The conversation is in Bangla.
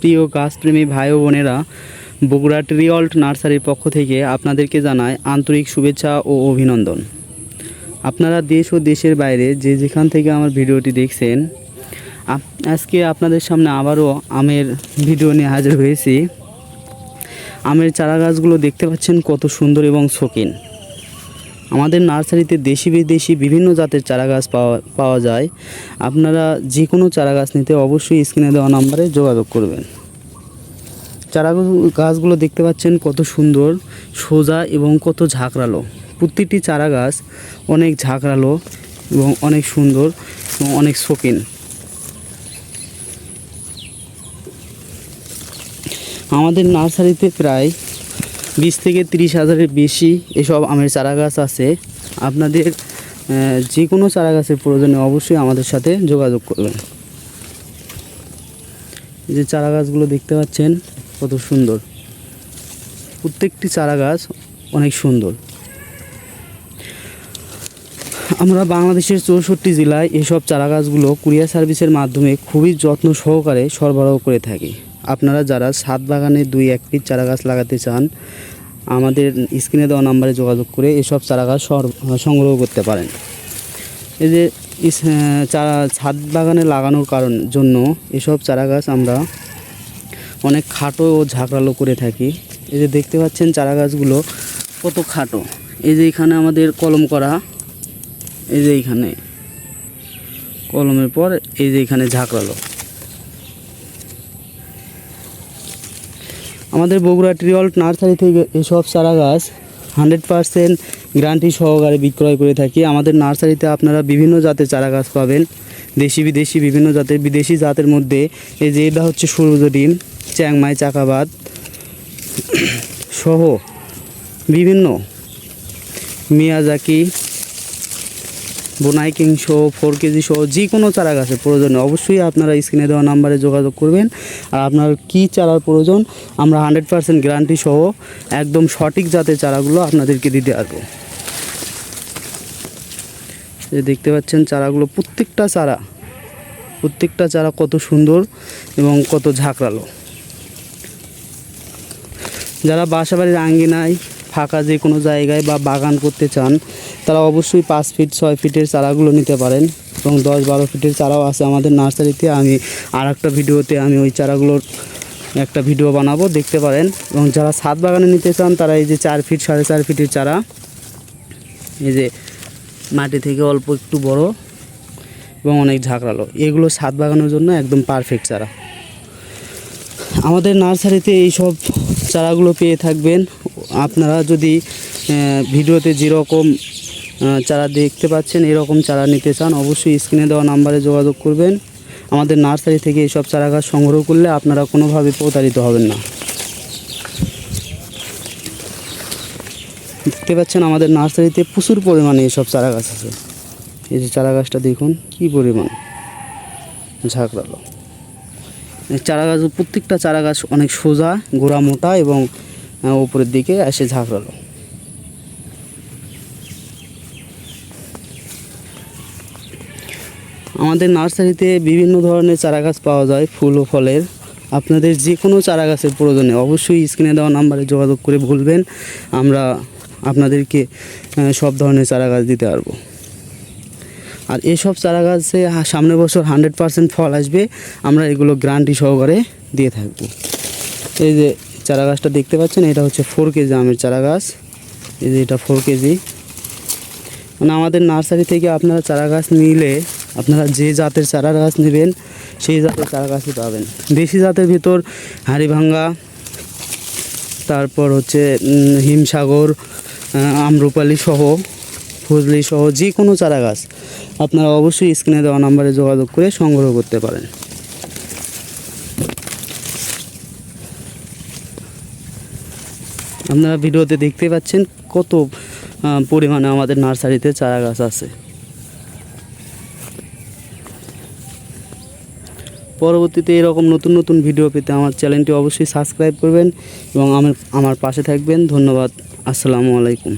প্রিয় গাছপ্রেমী ভাই ও বোনেরা, বগুড়া ট্রিঅল্ট নার্সারির পক্ষ থেকে আপনাদেরকে জানায় আন্তরিক শুভেচ্ছা ও অভিনন্দন। আপনারা দেশ ও দেশের বাইরে যে যেখান থেকে আমার ভিডিওটি দেখছেন আজকে আপনাদের সামনে আবারও আমের ভিডিও নিয়ে হাজির হয়েছি। আমের চারা গাছগুলো দেখতে পাচ্ছেন কত সুন্দর এবং শৌখিন। আমাদের নার্সারিতে দেশি বিদেশি বিভিন্ন জাতের চারা গাছ পাওয়া পাওয়া যায়। আপনারা যে কোনো চারা গাছ নিতে অবশ্যই স্ক্রিনে দেওয়া নাম্বারে যোগাযোগ করবেন। চারা গাছগুলো দেখতে পাচ্ছেন কত সুন্দর, সোজা এবং কত ঝাঁকড়ালো। প্রতিটি চারা গাছ অনেক ঝাঁকড়ালো এবং অনেক সুন্দর এবং অনেক শৌখিন। আমাদের নার্সারিতে প্রায় বিশ থেকে তিরিশ হাজারের বেশি এসব আমের চারা গাছ আছে। আপনাদের যে কোনো চারা গাছের প্রয়োজনে অবশ্যই আমাদের সাথে যোগাযোগ করবেন। যে চারা গাছগুলো দেখতে পাচ্ছেন, কত সুন্দর। প্রত্যেকটি চারা গাছ অনেক সুন্দর। আমরা বাংলাদেশের চৌষট্টি জেলায় এসব চারা গাছগুলো কুরিয়ার সার্ভিসের মাধ্যমে খুবই যত্ন সহকারে সরবরাহ করে থাকি। আপনারা যারা ছাদ বাগানে দুই এক পিস চারা গাছ লাগাতে চান, আমাদের স্ক্রিনে দেওয়া নাম্বারে যোগাযোগ করে এসব চারা গাছ সংগ্রহ করতে পারেন। এই যে চারা, ছাদ বাগানে লাগানোর কারণ, জন্য এসব চারা গাছ আমরা অনেক খাটো ও ঝাঁকড়ালো করে থাকি। এই যে দেখতে পাচ্ছেন চারা গাছগুলো কত খাটো। এই যে এখানে আমাদের কলম করা, এই যে এইখানে কলমের পর এই যে এখানে ঝাঁকড়ালো। আমাদের বগুড়া ট্রিঅল্ট নার্সারি থেকে এসব চারা গাছ হান্ড্রেড পারসেন্ট গ্যারান্টি সহকারে বিক্রয় করে থাকি। আমাদের নার্সারিতে আপনারা বিভিন্ন জাতের চারা গাছ পাবেন। দেশি বিদেশি বিভিন্ন জাতের, বিদেশি জাতের মধ্যে এই যে এটা হচ্ছে সূর্য ডিম, চ্যাংমাই, চাকাবাদ সহ বিভিন্ন মিয়াজাকি বোনাই, কিং সহ ফোর কেজি সহ যে কোনো চারা গাছের প্রয়োজনে অবশ্যই আপনারা স্ক্রিনে দেওয়া নাম্বারে যোগাযোগ করবেন। আর আপনার কী চারার প্রয়োজন, আমরা হান্ড্রেড পার্সেন্ট গ্যারান্টি সহ একদম সঠিক জাতের চারাগুলো আপনাদেরকে দিতে আসব যে দেখতে পাচ্ছেন চারাগুলো, প্রত্যেকটা চারা প্রত্যেকটা চারা কত সুন্দর এবং কত ঝাঁকড়ালো। যারা বাসা বাড়ির আঙ্গিনায় ফাঁকা যে কোনো জায়গায় বা বাগান করতে চান, তারা অবশ্যই পাঁচ ফিট ছয় ফিটের চারাগুলো নিতে পারেন এবং দশ বারো ফিটের চারাও আছে আমাদের নার্সারিতে। আমি আর একটা ভিডিওতে আমি ওই চারাগুলোর একটা ভিডিও বানাবো, দেখতে পারেন। এবং যারা ছাদ বাগানে নিতে চান, তারা এই যে চার ফিট সাড়ে চার ফিটের চারা, এই যে মাটি থেকে অল্প একটু বড় এবং অনেক ঝাঁকড়ালো, এগুলো ছাদ বাগানোর জন্য একদম পারফেক্ট চারা। আমাদের নার্সারিতে এই সব চারাগুলো পেয়ে থাকবেন। আপনারা যদি ভিডিওতে যেরকম চারা দেখতে পাচ্ছেন, এরকম চারা নিতে চান, অবশ্যই স্ক্রিনে দেওয়া নাম্বারে যোগাযোগ করবেন। আমাদের নার্সারি থেকে এইসব চারা গাছ সংগ্রহ করলে আপনারা কোনোভাবে প্রতারিত হবেন না। দেখতে পাচ্ছেন আমাদের নার্সারিতে প্রচুর পরিমাণে এসব চারা গাছ আছে। এই যে চারা গাছটা দেখুন, কী পরিমাণ। ঝাঁকড়ালো চারা গাছ, প্রত্যেকটা চারা গাছ অনেক সোজা, গোড়া মোটা এবং উপরের দিকে এসে ঝাঁকড়ালো আমাদের নার্সারিতে বিভিন্ন ধরনের চারা গাছ পাওয়া যায়, ফুল ও ফলের। আপনাদের যে কোনো চারা গাছের প্রয়োজনে অবশ্যই স্ক্রিনে দেওয়া নাম্বারে যোগাযোগ করে বলবেন আমরা আপনাদেরকে সব ধরনের চারা গাছ দিতে পারব। আর এসব চারা গাছে সামনের বছর হান্ড্রেড পার্সেন্ট ফল আসবে। আমরা এগুলো গ্যারান্টি সহকারে দিয়ে থাকব। এই যে চারা গাছটা দেখতে পাচ্ছেন, এটা হচ্ছে ফোর কেজি আমের চারা গাছ এই যে এটা ফোর কেজি। মানে আমাদের নার্সারি থেকে আপনারা চারা গাছ নিলে আপনারা যে জাতের চারা গাছ নেবেন, সেই জাতের চারা গাছই পাবেন। দেশি জাতের ভিতর হাড়িভাঙ্গা, তারপর হচ্ছে হিমসাগর আমরুপালি সহ, ফজলি সহ যে কোনো চারা গাছ আপনারা অবশ্যই স্ক্রিনে দেওয়া নাম্বারে যোগাযোগ করে সংগ্রহ করতে পারেন। আপনারা ভিডিওতে দেখতে পাচ্ছেন কত পরিমাণে আমাদের নার্সারিতে চারা গাছ আছে। পরবর্তীতে এরকম নতুন নতুন ভিডিও পেতে আমার চ্যানেলটি অবশ্যই সাবস্ক্রাইব করবেন এবং আমার আমার পাশে থাকবেন। ধন্যবাদ। আসসালামু আলাইকুম।